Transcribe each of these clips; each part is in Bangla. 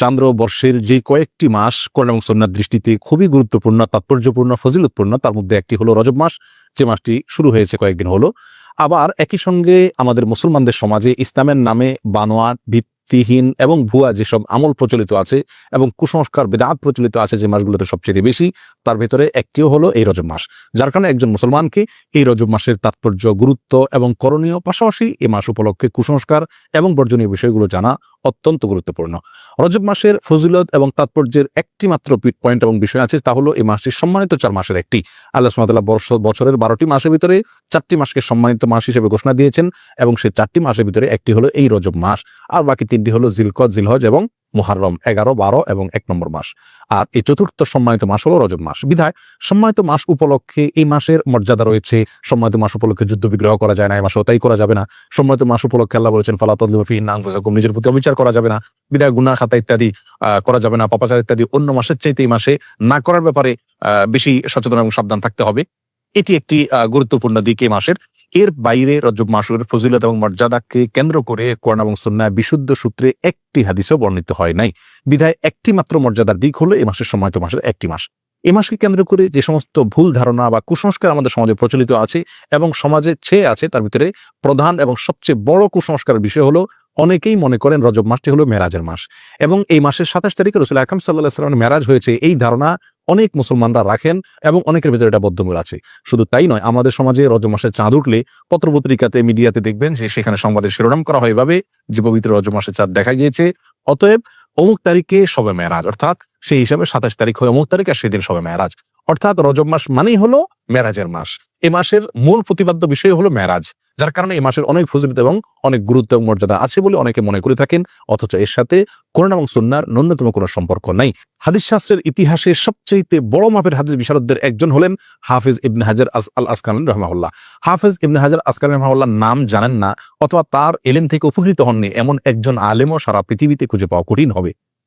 চান্দ্র বর্ষের যে কয়েকটি মাস এবং সন্ন্যার দৃষ্টিতে খুবই গুরুত্বপূর্ণ, তাৎপর্যপূর্ণ, ফজিলতপূর্ণ, তার মধ্যে একটি হলো রজব মাস। যে মাসটি শুরু হয়েছে কয়েকদিন হলো। আবার একই সঙ্গে আমাদের মুসলমানদের সমাজে ইসলামের নামে বানোয়াট, ভিত্তিহীন এবং ভুয়া যেসব আমল প্রচলিত আছে এবং কুসংস্কার, বেদাত প্রচলিত আছে যে মাসগুলোতে সবচেয়ে বেশি, তার ভেতরে একটিও হলো এই রজব মাস। যার কারণে একজন মুসলমানকে এই রজব মাসের তাৎপর্য, গুরুত্ব এবং করণীয় পাশাপাশি এই মাস উপলক্ষে কুসংস্কার এবং বর্জনীয় বিষয়গুলো জানা অত্যন্ত গুরুত্বপূর্ণ। রজব মাসের ফজিলত এবং তাৎপর্যের একটি মাত্র পয়েন্ট এবং বিষয় আছে, তা হলো এই মাসটি সম্মানিত চার মাসের একটি। আল্লাহ সুমাতাল্লাহ বর্ষ বছরের বারোটি মাসের ভিতরে চারটি মাসকে সম্মানিত মাস হিসেবে ঘোষণা দিয়েছেন এবং সেই চারটি মাসের ভিতরে একটি হলো এই রজব মাস। আর বাকি তিনটি হলো জিলকত জিলহজ এবং মুহাররম এগারো, বারো এবং এক নম্বর মাস। আর এই চতুর্থ সম্মানিত মাস হলো রজব মাস। বিধায় সম্মানিত মাস উপলক্ষে এই মাসের মর্যাদা রয়েছে। সম্মানিত মাস উপলক্ষে যুদ্ধ বিগ্রহ করা যায় না, এই মাসেও তাই করা যাবে না। সম্মানিত মাস উপলক্ষে আল্লাহ বলেছেন নাংফুসাকুম নিজের প্রতি অবিচার করা যাবে না। বিধায় গুনা খাতা ইত্যাদি করা যাবে না, পাপাচার ইত্যাদি অন্য মাসের চাইতে এই মাসে না করার ব্যাপারে বেশি সচেতন এবং সাবধান থাকতে হবে। এটি একটি গুরুত্বপূর্ণ দিক এই মাসের। এর বাইরে রজব মাসের ফজিলত এবং মর্যাদাকে কেন্দ্র করে কোরআন এবং সুন্নাহ বিশুদ্ধ সূত্রে একটি হাদিসও বর্ণিত হয় নাই। বিধায় একটি মাত্র মর্যাদার দিক হলো এ মাসের সম্মানিত মাসের একটি মাস। এ মাসকে কেন্দ্র করে যে সমস্ত ভুল ধারণা বা কুসংস্কার আমাদের সমাজে প্রচলিত আছে এবং সমাজে ছেয়ে আছে, তার ভিতরে প্রধান এবং সবচেয়ে বড় কুসংস্কারের বিষয় হলো অনেকেই মনে করেন রজব মাসটি হলো মেরাজের মাস। এবং এই মাসের সাতাশ তারিখে রসুল আকরম সাল্লাহ সাল্লামের মেরাজ হয়েছে। এই ধারণা অনেক মুসলমানরা রাখেন এবং অনেকের ভিতরে এটা বদ্ধমূল আছে। শুধু তাই নয়, আমাদের সমাজে রজ মাসে চাঁদ উঠলে পত্রপত্রিকাতে, মিডিয়াতে দেখবেন যে সেখানে সংবাদের শিরোনাম করা হয় এভাবে যে পবিত্র রজ মাসে চাঁদ দেখা গিয়েছে। অতএব অমুক তারিখে সবে মেয়ারাজ, অর্থাৎ সেই হিসাবে সাতাশ তারিখ হয় অমুক তারিখ আর সেদিন সবে মেরাজ অর্থাৎ রজব মাস মানেই হলো মেরাজের মাস। এ মাসের মূল প্রতিপাদ্য বিষয় হলো মেরাজ, যার কারণে এই মাসের অনেক ফজিলত এবং অনেক গুরুত্ব এবং মর্যাদা আছে বলে অনেকে মনে করে থাকেন, অথচ এর সাথে কোরআন এবং সুন্নার ন্যূনতম কোনো সম্পর্ক নাই। হাদিস শাস্ত্রের ইতিহাসে সবচেয়ে বড় মাপের হাদিস বিশারদদের একজন হলেন হাফিজ ইবনে হাজার আল আসকান রহমাউল্লাহ হাফিজ ইবনে হাজার আসকান রহমাউল্লাহ নাম জানেন না, অথবা তার এলেম থেকে উপকৃত হননি এমন একজন আলেমও সারা পৃথিবীতে খুঁজে পাওয়া কঠিন হবে।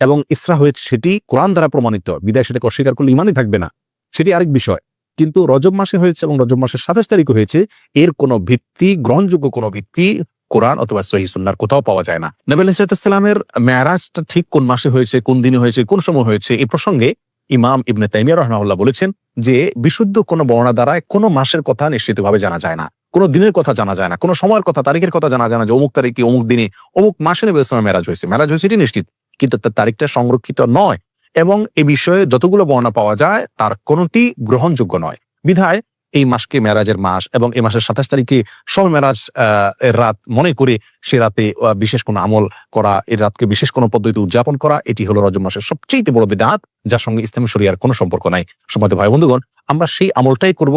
এবং ইসরা হয়েছে সেটি কোরআন দ্বারা প্রমাণিত। বিদায় সেটাকে অস্বীকার করলে ইমানই থাকবে না। সেটি আরেক বিষয়। কিন্তু রজব মাসে হয়েছে এবং রজব মাসের সাতাশ তারিখে হয়েছে, এর কোনো ভিত্তি, গ্রহণযোগ্য কোনো ভিত্তি কোরআন অথবা সহি সুন্নার কোথাও পাওয়া যায় না। নবী আলাইসালামের মেয়ারাজটা ঠিক কোন মাসে হয়েছে, কোন দিনে হয়েছে, কোন সময় হয়েছে এই প্রসঙ্গে ইমাম ইবনে তাইমিয়া রহমাউল্লাহ বলেছেন যে, বিশুদ্ধ কোনো বর্ণনা দ্বারায় কোনো মাসের কথা নিশ্চিতভাবে জানা যায় না। কোনো দিনের কথা জানা যায় না, কোনো সময়ের কথা, তারিখের কথা জানা যায় না যে অমুক তারিখে, অমুক দিনে, অমুক মাসে নবী ইসলামের মেরাজ হয়েছে। মেরাজ হয়েছে এটি নিশ্চিত। কিন্তু তার তারিখটা সংরক্ষিত নয় এবং এ বিষয়ে যতগুলো বর্ণনা পাওয়া যায়, তার কোনোটি গ্রহণযোগ্য নয়। বিধায় এই মাসকে মেরাজের মাস এবং এই মাসের সাতাশ তারিখে সব মেরাজ এর রাত মনে করে সে রাতে বিশেষ কোনো আমল করা এই রাতকে বিশেষ কোনো পদ্ধতিতে উদযাপন করা, এটি হলো রজব মাসের সবচেয়ে বড় বিদাত যার সঙ্গে ইসলামী শরিয়ার কোনো সম্পর্ক নাই। সময় ভাই বন্ধুগণ আমরা সেই আমলটাই করব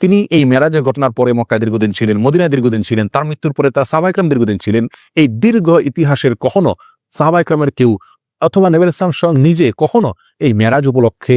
তিনি এই মেরাজের ঘটনার পরে মক্কায় দীর্ঘদিন ছিলেন, মদিনায় দীর্ঘদিন ছিলেন, তার মৃত্যুর পরে তার সাহবাইকরাম দীর্ঘদিন ছিলেন। এই দীর্ঘ ইতিহাসের কখনো সাহবাইকরামের কেউ অথবা নেবেল ইসলাম নিজে কখনো এই মেরাজ উপলক্ষে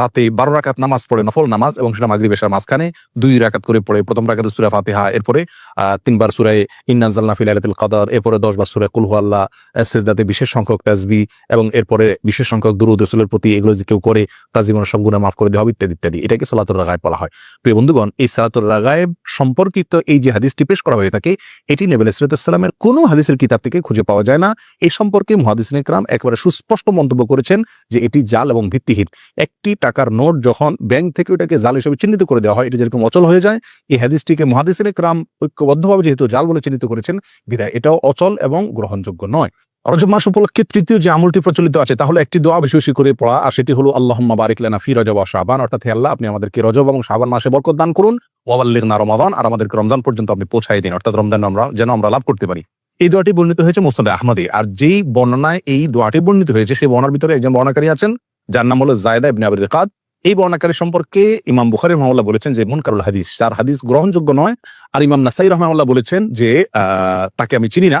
রাতে বারো রাকাত নামাজ পড়ে নফল নামাজ এবং সেটা মাগরিব এশার মাঝখানে দুই রাকাত করে পড়ে। প্রথম রাকাতে সুরা ফাতিহা, এরপরে তিনবার সুরায় ইন্নাজাল্লা ফিলাইলাতুল কাদার, এরপরে দশ বার সুরায় কুলহু আল্লাহ সেজদাতে বিশেষ সংখ্যক তাজবি এবং এরপরে বিশেষ সংখ্যক দুরুদ রসুলের প্রতি এগুলো যে কেউ করে তার জীবনের সব মাফ করে দেওয়া হবে, ইত্যাদি ইত্যাদি। এটাকে সালাতুর রাগায় বলা হয়। প্রিয় বন্ধুগণ, এই সালাতুর রাগায়েব সম্পর্কিত এই যে হাদিসটি পেশ করা হয়ে থাকে, এটি নেবেল ইসরাতামের কোনো হাদিসের কিতাব থেকে খুঁজে পাওয়া যায় না। এই সম্পর্কে মহাদিস একেবারে সুস্পষ্ট মন্তব্য করেছেন যে এটি জাল এবং ভিত্তিহীন। একটি টাকার নোট যখন ব্যাংক থেকে ওটাকে জাল হিসেবে চিহ্নিত করে দেওয়া হয়, এটা যেরকম অচল হয়ে যায়, এই হাদিসটিকে মহাদিসিন ইকরাম ঐক্যবদ্ধভাবে যেহেতু জাল বলে চিহ্নিত করেছেন বিদায় এটাও অচল এবং গ্রহণযোগ্য নয়। রজব মাস উপলক্ষে তৃতীয় যে আমলটি প্রচলিত আছে তাহলে একটি দোয়া বেশি বেশি করে পড়া, আর সেটি হলো আল্লাহ বারিক লেনা ফি রজব শাবান অর্থাৎ হে আল্লাহ, আপনি আমাদেরকে রজব এবং শাবান মাসে বরকত দান করুন ওয়াল্লিগ না রমাদান, আর আমাদেরকে রমজান পর্যন্ত আপনি পৌঁছাই দিন, অর্থাৎ রমজান আমরা যেন আমরা লাভ করতে পারি। এই দোয়াটি বর্ণিত হয়েছে মোস্তাদ আহমদে, আর যেই বর্ণনায় এই দোয়াটি বর্ণিত হয়েছে, সেই বর্ণার ভিতরে একজন বর্ণাকারী আছেন যার নাম হলো জায়দা ইবনে আবির কাদ এই বর্ণাকারী সম্পর্কে ইমাম বুখারি রহমাল্লাহ বলেছেন যে মুনকারুল হাদিস। তার হাদিস গ্রহণযোগ্য নয়। আর ইমাম নাসাই রহমাল্লাহ বলেছেন যে তাকে আমি চিনি না।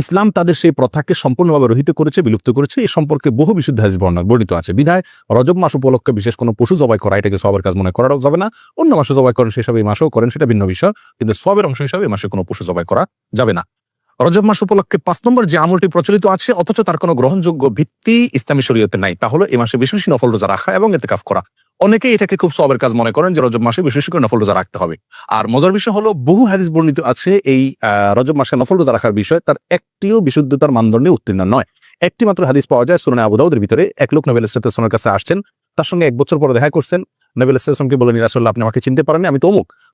ইসলাম তাদের সেই প্রথাকে সম্পূর্ণভাবে রহিত করেছে, বিলুপ্ত করেছে। এই সম্পর্কে বহু বিশুদ্ধ হাদিস বর্ণনা বর্ণিত আছে। বিধায় রজব মাস উপলক্ষে বিশেষ কোনো পশু জবাই করা, এটাকে সবের কাজ মনে করাও যাবে না। অন্য মাসে জবাই করেন সেসব এই মাসেও করেন, সেটা ভিন্ন বিষয়। কিন্তু সবের অংশ হিসাবে এই মাসে কোনো পশু জবাই করা যাবে না। রজব মাস উপলক্ষে পাঁচ নম্বর যে আমলটি প্রচলিত আছে, অথচ তার কোনো গ্রহণযোগ্য ভিত্তি ইসলামী শরীয়তে নাই। তা হলো এই মাসে বেশি বেশি নফল রোজা রাখা এবং এতে কাফ করা। অনেকেই এটাকে খুব সবের কাজ মনে করেন যে রজব মাসে বেশি বেশি করে নফল রোজা রাখতে হবে। আর মজার বিষয় হলো, বহু হাদিস বর্ণিত আছে এই রজব মাসে নফল রোজা রাখার বিষয় তার একটিও বিশুদ্ধতার মানদণ্ডে উত্তীর্ণ নয়। একটি মাত্র হাদিস পাওয়া যায় সুরনে আবুদাউদের ভিতরে। এক লোক নবেল ইসলাতের কাছে আসছেন, তার সঙ্গে এক বছর পরে দেখা করছেন। নবেল ইসলামকে বলে নিরাসল্লাহ আপনি আমাকে চিনতে পারেন আমি তো অমুক।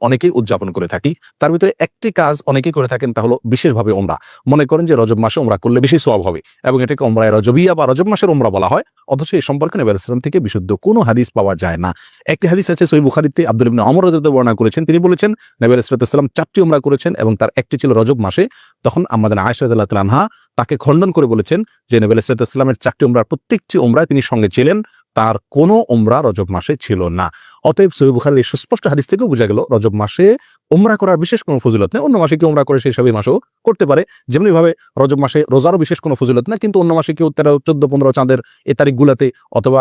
অনেকেই উদযাপন করে থাকি। তার ভিতরে একটি কাজ অনেকেই করে থাকেন তা হলো বিশেষভাবে ওমরা। মনে করেন যে রজব মাসে ওমরা করলে বেশি সওয়াব হবে এবং এটাকে ওমরায় রজবিয়া বা রজব মাসের ওমরা বলা হয়। অথচ এই সম্পর্কে নবী আলাইহিস থেকে বিশুদ্ধ কোনো হাদিস পাওয়া যায় না। একটি হাদিস আছে সই বুখারিতে আব্দুল ইবনে অমর বর্ণনা করেছেন। তিনি বলেছেন, নবী আলাইহিস চারটি ওমরা করেছেন এবং তার একটি ছিল রজব মাসে। তখন আমাদের তাআলা তাকে খণ্ডন করে বলেছেন যে নবী আলাইহিস চারটি ওমরার প্রত্যেকটি ওমরায় তিনি সঙ্গে ছিলেন। তার কোনো ওমরা রজব মাসে ছিল না। অতএব সহি বুখারের সুস্পষ্ট হাদিস থেকেও বোঝা গেল, রজব মাসে উমরা করার বিশেষ কোনো ফজিলত নেই। অন্য মাসে কেউ উমরা করে সেই সবই মাসেও করতে পারে। যেমনি ভাবে রজব মাসে রোজারও বিশেষ কোনো ফজিলত না, কিন্তু অন্য মাসে কেউ তেরো, চোদ্দ, পনেরো চাঁদের এই তারিখগুলোতে অথবা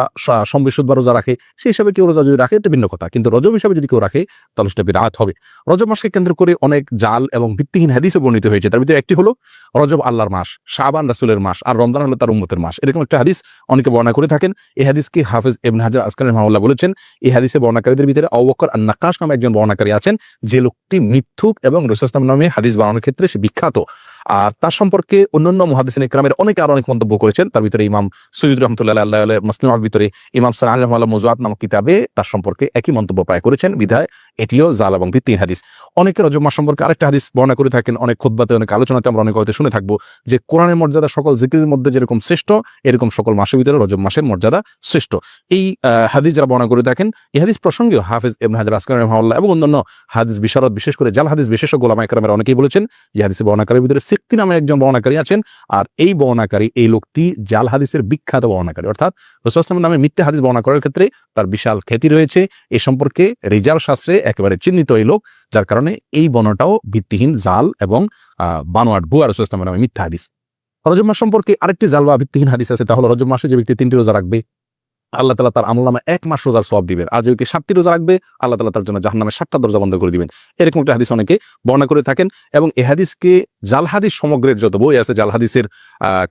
সম্বিশুদ্ধ বা রোজা রাখে, সেই হিসাবে কেউ রোজা যদি রাখে, এটা ভিন্ন কথা। কিন্তু রজব হিসাবে যদি কেউ রাখে, তাহলে সেটা বিরাট হবে। রজব মাসকে কেন্দ্র করে অনেক জাল এবং ভিত্তিহীন হাদিসও বর্ণিত হয়েছে। তার ভিতরে একটি হলো রজব আল্লাহর মাস, শাবান রাসুলের মাস আর রমজান হলো তার উম্মতের মাস। এরকম একটা হাদিস অনেকে বর্ণনা করে থাকেন। এই হাদিসকে হাফিজ ইবনে হাজার আসকানের মামলা বলেছেন, এই হাদিসে বর্ণাকারীদের ভিতরে অবকর আর নাকাশ নামে একজন বর্ণাকারী আছেন, যে লোকটি মিথ্যুক এবং রসুলাম নামে হাদিস বানানোর ক্ষেত্রে সে বিখ্যাত। আর তার সম্পর্কে অন্যান্য মহাদিসিন ইকরামের অনেকে আরও অনেক মন্তব্য করেছেন। তার ভিতরে ইমাম সৈয়দ রহমতুল্লাহ আল্লাহ মুসলিমের ভিতরে ইমাম সালাহ রহমাল্লাহ মজুয়াত নামক কিতাবে তার সম্পর্কে একই মন্তব্য প্রায় করেছেন। বিধায় এটিও জাল এবং ভিত্তিহীন হাদিস। অনেকে রজব মাস সম্পর্কে আরেকটা হাদিস বর্ণনা করে থাকেন। অনেক খুদ্বাতে অনেক আলোচনাতে আমরা অনেক হয়তো শুনে থাকব যে কোরআনের মর্যাদা সকল জিক্রির মধ্যে যেরকম শ্রেষ্ঠ, এরকম সকল মাসের ভিতরে রজব মাসের মর্যাদা শ্রেষ্ঠ। এই হাদিস যারা বর্ণনা করে থাকেন, এই হাদিস প্রসঙ্গেও হাফিজ ইবনে হাজার, আসকার রহমাল্লাহ এবং অন্যান্য হাদিস বিশারদ, বিশেষ করে জাল হাদিস বিশেষজ্ঞ গোলামা একরামের অনেকেই বলেছেন যে হাদিসে বর্ণাকারের ভিতরে ব্যক্তি নামে একজন বর্ণাকারী আছেন, আর এই বর্ণাকারী এই লোকটি জাল হাদিসের বিখ্যাত বর্ণাকারী অর্থাৎ রসুলামের নামে মিথ্যা হাদিস বর্ণনা করার ক্ষেত্রে তার বিশাল খ্যাতি রয়েছে। এ সম্পর্কে রিজাল শাস্ত্রে একেবারে চিহ্নিত এই লোক, যার কারণে এই বর্ণটাও ভিত্তিহীন জাল এবং বানোয়াট ভুয়া রসুলামের নামে মিথ্যা হাদিস। রজব মাস সম্পর্কে আরেকটি জাল বা ভিত্তিহীন হাদিস আছে তাহলে রজব মাসে যে ব্যক্তি তিনটি রোজা রাখবে। আল্লাহ তালা তার আমল নামে এক মাস রোজার সব দিবেন। আর যদি সাতটি রোজা রাখবে, আল্লাহ তালা তার জন্য জাহান সাতটা দরজা বন্ধ করে দিবেন। এরকম একটা হাদিস অনেকে বর্ণনা করে থাকেন এবং এ হাদিসকে জালহাদিস সমগ্রের যত বই আছে, জালহাদিসের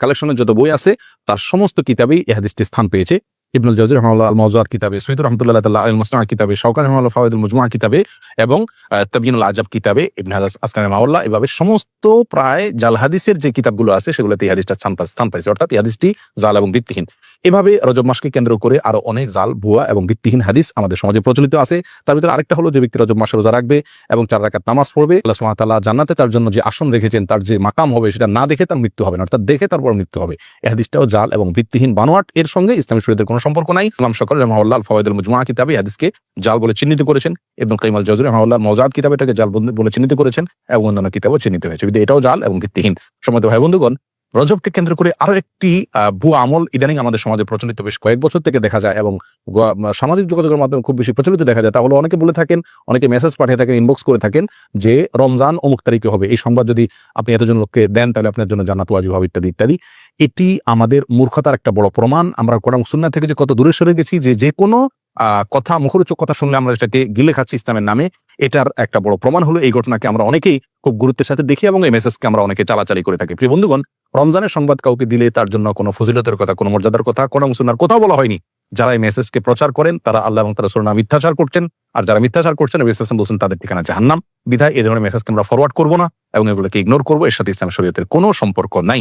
কালেকশনের যত বই আছে, তার সমস্ত কিতাবেই এ হাদিসটি স্থান পেয়েছে। ইবনুল জাউজি রহমাল্লাহ আল কিতাবে সৈয়দ রহমতুল্লাহ তাল্লাহ আল মুসনা কিতাবে, শওকান রহমাল্লাহ ফাওয়াইদুল মুজমুআ কিতাবে এবং তাবিনুল আজাব কিতাবে, ইবনে হাজাস আসকান মাওয়াল্লাহ এভাবে সমস্ত প্রায় জাল হাদিসের যে কিতাবগুলো আছে, সেগুলোতে এই হাদিসটা স্থান পা- স্থান পাইছে। অর্থাৎ এই হাদিসটি জাল এবং ভিত্তিহীন। এভাবে রজব মাসকে কেন্দ্র করে আরও অনেক জাল, ভুয়া এবং ভিত্তিহীন হাদিস আমাদের সমাজে প্রচলিত আছে। তার ভিতরে আরেকটা হলো যে ব্যক্তি রজব মাসে রোজা রাখবে এবং চার রাকাত নামাজ পড়বে, আল্লাহ তাআলা জান্নাতে তার জন্য যে আসন রেখেছেন, তার যে মাকাম হবে, সেটা না দেখে তার মৃত্যু হবে না। অর্থাৎ দেখে তারপর মৃত্যু হবে। এই হাদিসটাও জাল এবং ভিত্তিহীন বানোয়াট। এর সঙ্গে ইসলামী শরীরের কোনো সম্পর্ক নাই। ইমাম সকল রহমাহুল্লাহ ফাওয়াইদুল মুজমা কিতাবে হাদিসকে জাল বলে চিহ্নিত করেছেন এবং কাইমাল জাজুর রহমাল্লাহ মজাদ কিতাবে এটাকে জাল বলে- চিহ্নিত করেছেন এবং অন্যান্য কিতাবও চিহ্নিত হয়েছে। এটাও জাল এবং ভিত্তিহীন। সময় ভাই বন্ধুগণ রজবকে কেন্দ্র করে আরও একটি ভুয়া আমল ইদানিং আমাদের সমাজে প্রচলিত বেশ কয়েক বছর থেকে দেখা যায় এবং সামাজিক যোগাযোগের মাধ্যমে খুব বেশি প্রচলিত দেখা যায়। তাহলে অনেকে বলে থাকেন, অনেকে মেসেজ পাঠিয়ে থাকেন ইনবক্স করে থাকেন যে রমজান অমুক তারিখে হবে। এই সংবাদ যদি আপনি এতজন লোককে দেন, তাহলে আপনার জন্য জানাতো ওয়াজিব হবে ইত্যাদি ইত্যাদি। এটি আমাদের মূর্খতার একটা বড় প্রমাণ। আমরা কোরআন সুন্নাহ থেকে যে কত দূরে সরে গেছি, যে যে কোনো কথা, মুখরোচক কথা শুনলে আমরা সেটাকে গিলে খাচ্ছি ইসলামের নামে, এটার একটা বড় প্রমাণ হলো এই ঘটনাকে আমরা অনেকেই খুব গুরুত্বের সাথে দেখি এবং এই মেসেজকে আমরা অনেকে চালাচালি করে থাকি। প্রিয় বন্ধুগণ রমজানের সংবাদ কাউকে দিলে তার জন্য কোনো ফজিলতের কথা, কোনো মর্যাদার কথা, কোনো সুনার কোথাও বলা হয়নি। যারা এই মেসেজকে প্রচার করেন, তারা আল্লাহ এবং তারা সুরনা মিথ্যাচার করছেন। আর যারা মিথ্যাচার করছেন, নবী ইসলাম বলছেন, তাদের ঠিকানা জাহান্নাম। বিধায় এই ধরনের মেসেজকে আমরা ফরওয়ার্ড করব না এবং এগুলোকে ইগনোর করব। এর সাথে ইসলাম শরীয়তের কোনো সম্পর্ক নাই।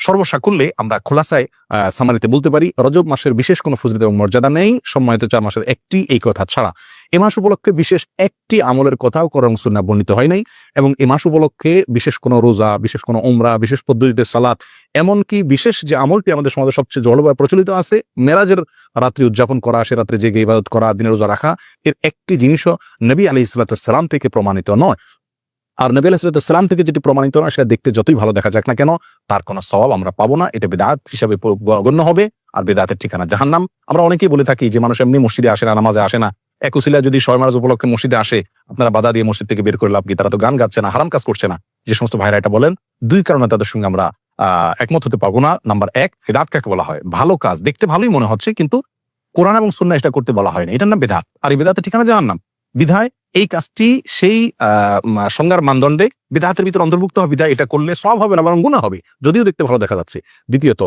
সর্বসাকুল্যে আমরা খোলাসায় সামারিতে বলতে পারি, রজব মাসের বিশেষ কোনো ফজিলত এবং মর্যাদা নেই। সম্মানিত চার মাসের একটি এই কথা ছাড়া। এ মাস উপলক্ষে বিশেষ একটি আমলের কথাও করং সুন্না বর্ণিত হয় নাই এবং এ মাস উপলক্ষে বিশেষ কোনো রোজা, বিশেষ কোনো উমরা, বিশেষ পদ্ধতিতে সালাত, এমনকি বিশেষ যে আমলটি আমাদের সমাজে সবচেয়ে জলবায়ু প্রচলিত আছে, মেরাজের রাত্রি উদযাপন করা, সে রাত্রে জেগে ইবাদত করা দিনের রোজা রাখা, এর একটি জিনিসও নবী আলী ইসলাতাম থেকে প্রমাণিত নয়। আর নবী সালাম থেকে যেটি প্রমাণিত নয়, সেটা দেখতে যতই ভালো দেখা যাক না কেন, তার কোনো স্বভাব আমরা পাবো না। এটা বেদাত হিসাবে গণ্য হবে, আর বেদাতের ঠিকানা জাহান্নাম। আমরা অনেকেই বলে থাকি যে মানুষ এমনি মসজিদে আসে না, নামাজে আসে না। একুশিলা যদি মাস উপলক্ষে মসজিদে আসে আপনারা বাধা দিয়ে মসজিদ থেকে বের করে লাভ কি? তারা তো গান গাচ্ছে না হারাম কাজ করছে না। যে সমস্ত ভাইরা এটা বলেন দুই কারণে তাদের সঙ্গে আমরা একমত হতে পারব না। নাম্বার এক বেদাত কাকে বলা হয়? ভালো কাজ। দেখতে ভালোই মনে হচ্ছে কিন্তু কোরআন এবং সুন্না এটা করতে বলা হয় না এটার নাম বেদাত। আর এই বেদাতের ঠিকানা জাহান্নাম। বিধায় এই কাজটি সেই আহ, সংজ্ঞার মানদণ্ডে বিধাতের ভিতরে অন্তর্ভুক্ত হবে। বিধায় এটা করলে সব হবে না বরং গুণা হবে। যদিও দেখতে ভালো দেখা যাচ্ছে। দ্বিতীয়ত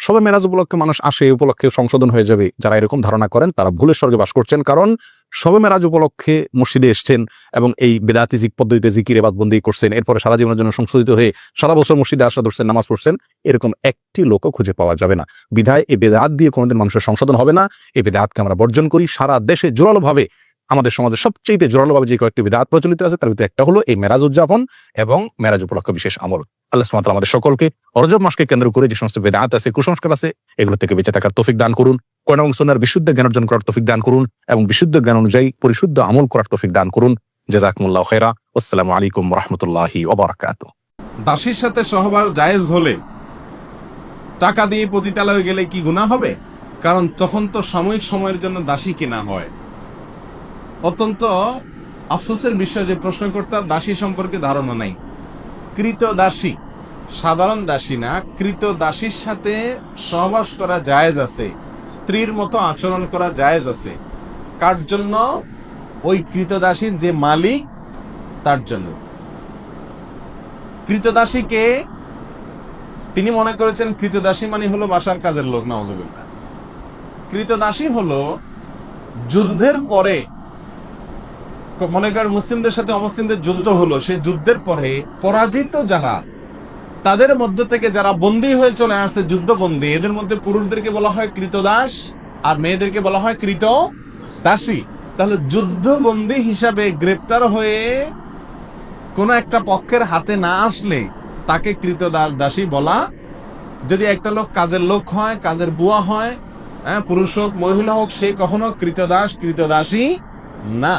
সবাই মেরাজ উপলক্ষে মানুষ আসে এই উপলক্ষে সংশোধন হয়ে যাবে। যারা এরকম ধারণা করেন তারা ভুলের স্বর্গে বাস করছেন। কারণ সবে মেরাজ উপলক্ষে মসজিদে এসছেন এবং এই বেদাতি জিক পদ্ধতিতে জিকির এবাদ বন্দি করছেন। এরপরে সারা জীবনের জন্য সংশোধিত হয়ে সারা বছর মসজিদে আসা ধরছেন, নামাজ পড়ছেন, এরকম একটি লোকও খুঁজে পাওয়া যাবে না। বিধায় এই বেদাত দিয়ে কোনোদিন মানুষের সংশোধন হবে না। এই বেদাতকে আমরা বর্জন করি। সারা দেশে জোরালোভাবে, আমাদের সমাজে সবচেয়ে জোরালোভাবে যে কয়েকটি বিদাত প্রচলিত আছে, তার ভিতরে একটা হলো এই মেরাজ উদযাপন এবং মেরাজ উপলক্ষে বিশেষ আমল। আল্লাহ তাআলা আমাদের সকলকে অরজব মাসকে কেন্দ্র করে যে সমস্ত বেদাত আছে, কুসংস্কার আছে, এগুলো থেকে বেঁচে থাকার তৌফিক দান করুন। কোরআন এবং সুন্নাহর বিশুদ্ধ জ্ঞান অর্জন করার তৌফিক দান করুন এবং বিশুদ্ধ জ্ঞান অনুযায়ী পরিশুদ্ধ আমল করার তৌফিক দান করুন। জাযাকুমুল্লাহু খাইরা। আসসালামু আলাইকুম রাহমাতুল্লাহি ওয়া দাসীর সাথে সহবার জায়েজ হলে টাকা দিয়ে পতিতালয়ে গেলে কি গুনাহ হবে? কারণ তখন তো সাময়িক সময়ের জন্য দাসী কেনা হয়। অত্যন্ত আফসোসের বিষয় যে প্রশ্নকর্তা দাসী সম্পর্কে ধারণা নাই। কৃত দাসী, সাধারণ দাসী না, কৃত দাসীর সাথে সহবাস করা জায়েজ আছে। স্ত্রীর মতো আচরণ করা জায়েজ আছে। কার জন্য? ওই কৃতদাসীর যে মালিক, তার জন্য। কৃতদাসীকে তিনি মনে করেছেন কৃতদাসী মানে হলো বাসার কাজের লোক নওয়াজবিল্লাহ কৃতদাসী হলো যুদ্ধের পরে, মনে কর মুসলিমদের সাথে অমুসলিমদের যুদ্ধ হলো, সেই যুদ্ধের পরে পরাজিত যারা তাদের মধ্য থেকে যারা বন্দী হয়ে চলে আসছে যুদ্ধবন্দী, এদের মধ্যে পুরুষদেরকে বলা হয় কৃতদাস আর মেয়েদেরকে বলা হয় কৃত দাসী। তাহলে যুদ্ধবন্দী হিসাবে গ্রেপ্তার হয়ে কোনো একটা পক্ষের হাতে না আসলে তাকে কৃতদাস দাসী বলা। যদি একটা লোক কাজের লোক হয়, কাজের বুয়া হয় হ্যাঁ পুরুষ হোক, মহিলা হোক, সে কখনো কৃতদাস কৃতদাসী না।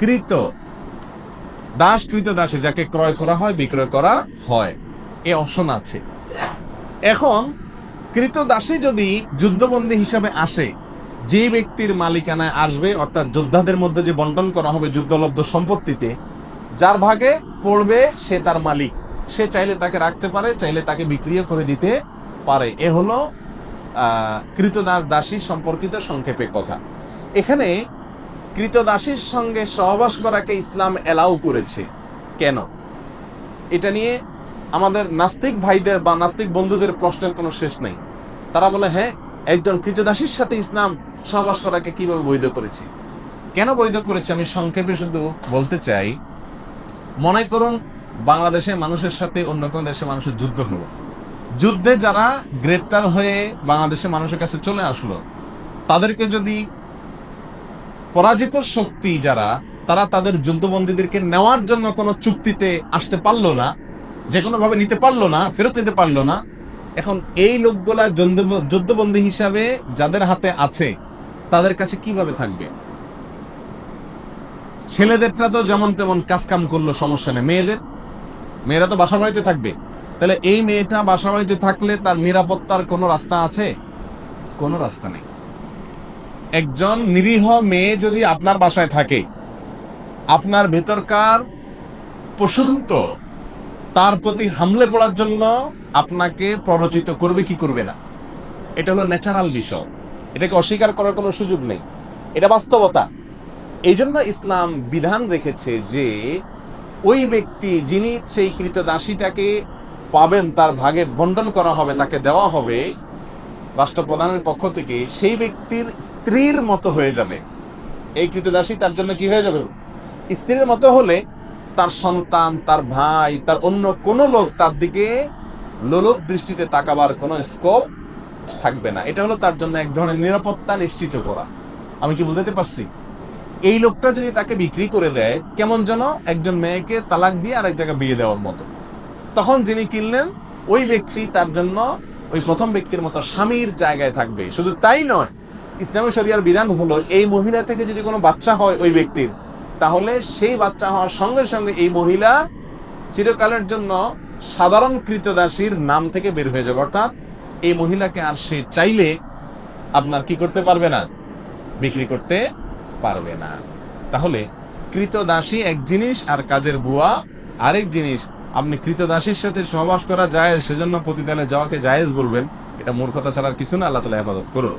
কৃত দাস কৃতদাসী যাকে ক্রয় করা হয়, বিক্রয় করা হয়। এই অপশন আছে। এখন কৃতদাসী যদি যুদ্ধবন্দী হিসাবে আসে, যে ব্যক্তির মালিকানায় আসবে, অর্থাৎ যোদ্ধাদের মধ্যে যে বন্টন করা হবে যুদ্ধলব্ধ সম্পত্তিতে, যার ভাগে পড়বে সে তার মালিক। সে চাইলে তাকে রাখতে পারে, চাইলে তাকে বিক্রিও করে দিতে পারে। এ হলো কৃতদাস দাসী সম্পর্কিত সংক্ষেপে কথা। এখানে কৃতদাসীর সঙ্গে সহবাস করাকে ইসলাম এলাও করেছে। কেন? এটা নিয়ে আমাদের নাস্তিক ভাইদের বা নাস্তিক বন্ধুদের প্রশ্নের কোনো শেষ নেই। তারা বলে হ্যাঁ একজন কৃতদাসীর সাথে ইসলাম সহবাস করাকে কীভাবে বৈধ করেছে? কেন বৈধ করেছে? আমি সংক্ষেপে শুধু বলতে চাই, মনে করুন বাংলাদেশে মানুষের সাথে অন্য কোনো দেশের মানুষের যুদ্ধ হলো। যুদ্ধে যারা গ্রেপ্তার হয়ে বাংলাদেশের মানুষের কাছে চলে আসলো, তাদেরকে যদি পরাজিত শক্তি যারা, তারা তাদের যুদ্ধবন্দীদেরকে নেওয়ার জন্য কোনো চুক্তিতে আসতে পারল না যে কোনো ভাবে নিতে পারল না, ফেরত নিতে পারল না। এখন এই লোকগুলা যুদ্ধ- যুদ্ধবন্দী হিসাবে যাদের হাতে আছে, তাদের কাছে কীভাবে থাকবে? ছেলেদেরটা তো যেমন তেমন কাজ কাম করল, সমস্যা নেই। মেয়েদের? মেয়েরা তো বাসা বাড়িতে থাকবে। তাহলে এই মেয়েটা বাসা বাড়িতে থাকলে তার নিরাপত্তার কোনো রাস্তা আছে? কোনো রাস্তা নেই। একজন নিরীহ মেয়ে যদি আপনার বাসায় থাকে, আপনার ভেতরকার পশুত্ব তার প্রতি হামলে পড়ার জন্য আপনাকে প্ররোচিত করবে কি করবে না। এটা হলো ন্যাচারাল বিষয়। এটাকে অস্বীকার করার কোনো সুযোগ নেই। এটা বাস্তবতা। এই জন্য ইসলাম বিধান রেখেছে যে ওই ব্যক্তি যিনি সেই কৃতদাসীটাকে পাবেন, তার ভাগে বন্টন করা হবে, তাকে দেওয়া হবে, রাষ্ট্রপ্রধানের পক্ষ থেকে সেই ব্যক্তির স্ত্রীর মতো হয়ে যাবে। এই কৃতদাসী তার জন্য কি হয়ে যাবে? স্ত্রীর মতো হলে তার সন্তান, তার ভাই, তার অন্য কোনো লোক তার দিকে লোলক দৃষ্টিতে তাকাবার কোনো স্কোপ থাকবে না। এটা হলো তার জন্য এক ধরনের নিরাপত্তা নিশ্চিত করা। আমি কি বুঝাতে পারছি? এই লোকটা যদি তাকে বিক্রি করে দেয়, কেমন যেন একজন মেয়েকে তালাক দিয়ে আরেক জায়গায় বিয়ে দেওয়ার মতো। তখন যিনি কিনলেন, ওই ব্যক্তি তার জন্য ওই প্রথম ব্যক্তির মতো স্বামীর জায়গায় থাকবে। শুধু তাই নয়, ইসলামী শরিয়ার বিধান হলো, এই মহিলা থেকে যদি কোনো বাচ্চা হয় ওই ব্যক্তির তাহলে সেই বাচ্চা হওয়ার সঙ্গে সঙ্গে এই মহিলা চিরকালের জন্য সাধারণ কৃতদাসীর নাম থেকে বের হয়ে যাবে। অর্থাৎ এই মহিলাকে আর সে চাইলে আপনার কি করতে পারবে না? বিক্রি করতে পারবে না। তাহলে কৃতদাসী এক জিনিস আর কাজের বুয়া আরেক জিনিস। আপনি কৃতদাসীর সাথে সহবাস করা যায় সেজন্য প্রতিদানে যাওয়াকে জায়েজ বলবেন। এটা মূর্খতা ছাড়ার কিছু না, আল্লাহ তালা হেফাজত করুন।